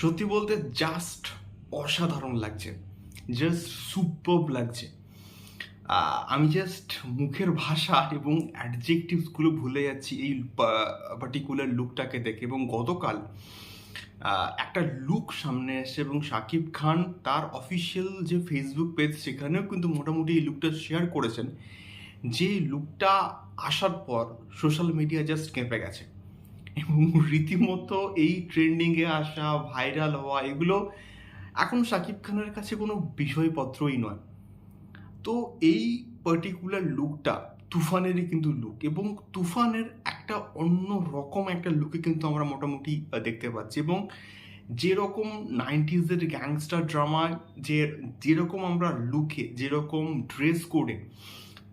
সত্যি বলতে জাস্ট অসাধারণ লাগছে জাস্ট সুপার লাগছে। আমি জাস্ট মুখের ভাষা এবং অ্যাডজেক্টিভসগুলো ভুলে যাচ্ছি এই পার্টিকুলার লুকটাকে দেখে এবং গতকাল একটা লুক সামনে এসে এবং শাকিব খান তার অফিসিয়াল যে ফেসবুক পেজ সেখানেও কিন্তু মোটামুটি এই লুকটা শেয়ার করেছেন। যে লুকটা আসার পর সোশ্যাল মিডিয়া জাস্ট কেঁপে গেছে। এবং রীতিমতো এই ট্রেন্ডিংয়ে আসা ভাইরাল হওয়া, এগুলো এখন শাকিব খানের কাছে কোনো বিষয়পত্রই নয়। তো এই পার্টিকুলার লুকটা তুফানেরই কিন্তু লুক এবং তুফানের একটা অন্য রকম একটা লুকে কিন্তু আমরা মোটামুটি দেখতে পাচ্ছি এবং যেরকম নাইনটিজের গ্যাংস্টার ড্রামায় যে, যেরকম আমরা লুকে যেরকম ড্রেস কোডে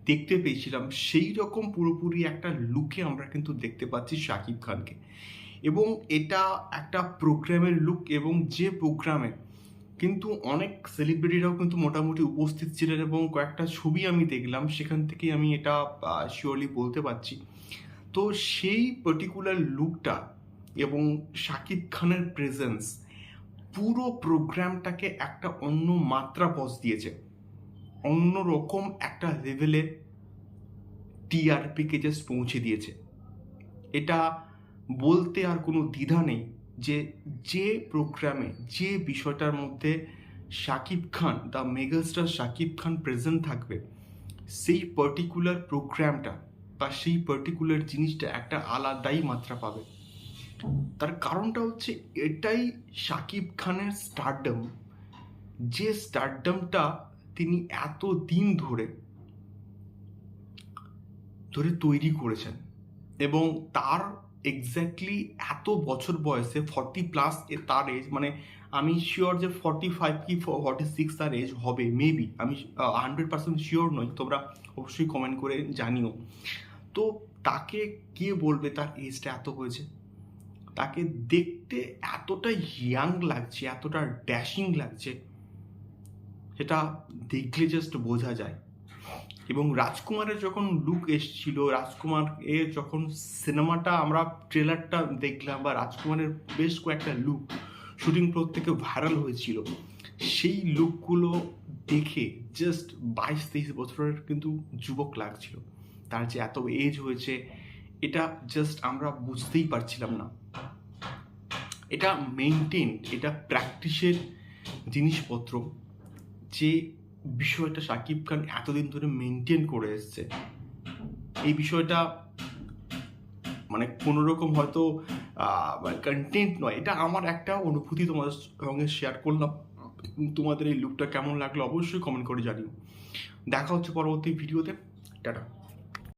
দেখতে পেয়েছিলাম, সেই রকম পুরোপুরি একটা লুকে আমরা কিন্তু দেখতে পাচ্ছি শাকিব খানকে। এবং এটা একটা প্রোগ্রামের লুক এবং যে প্রোগ্রামে কিন্তু অনেক সেলিব্রিটিরাও কিন্তু মোটামুটি উপস্থিত ছিলেন এবং কয়েকটা ছবি আমি দেখলাম, সেখান থেকেই আমি এটা শিওরলি বলতে পারছি। তো সেই পার্টিকুলার লুকটা এবং শাকিব খানের প্রেজেন্স পুরো প্রোগ্রামটাকে একটা অন্য মাত্রা পজ দিয়েছে। অন্য রকম একটা লেভেলে টিআরপিকে জাস্ট পৌঁছে দিয়েছে। এটা বলতে আর কোনো দ্বিধা নেই যে যে প্রোগ্রামে যে বিষয়টার মধ্যে Shakib Khan the megastar Shakib Khan present থাকবে, সেই পার্টিকুলার প্রোগ্রামটা বা সেই পার্টিকুলার জিনিসটা একটা আলাদাই মাত্রা পাবে। তার কারণটা হচ্ছে এটাই শাকিব খানের স্টারডম যে স্টারডমটা তিনি এত দিন ধরে ধরে তৈরি করেছেন এবং তার এক্স্যাক্টলি এত বছর বয়সে ফর্টি প্লাস এ তার এজ মানে আমি শিওর যে ফর্টি ফাইভ কি ফর্টি সিক্স তার এজ হবে মেবি আমি হান্ড্রেড পার্সেন্ট শিওর নই, তোমরা অবশ্যই কমেন্ট করে জানিও। তো তাকে কে বলবে তার এজটা এত হয়েছে? তাকে দেখতে এতটা ইয়াং লাগছে, এতটা ড্যাশিং লাগছে সেটা দেখলে জাস্ট বোঝা যায়। এবং রাজকুমারের যখন লুক এসছিল রাজকুমার এ যখন সিনেমাটা আমরা ট্রেলারটা দেখলাম বা রাজকুমারের বেশ কয়েকটা লুক শুটিং প্রত্যেকে ভাইরাল হয়েছিল, সেই লুকগুলো দেখে জাস্ট বাইশ তেইশ বছরের কিন্তু যুবক লাগছিল। তার যে এত এজ হয়েছে, এটা জাস্ট আমরা বুঝতেই পারছিলাম না। এটা মেনটেন এটা প্র্যাকটিসের জিনিসপত্র। যে বিষয়টা সাকিব খান এতদিন ধরে মেনটেন করে এসছে, এই বিষয়টা মানে কোনো রকম হয়তো কন্টেন্ট নয়। এটা আমার একটা অনুভূতি তোমাদের সঙ্গে শেয়ার করলাম। তোমাদের এই লুকটা কেমন লাগল অবশ্যই কমেন্ট করে জানিও। দেখা হচ্ছে পরবর্তী ভিডিওতে টাটা।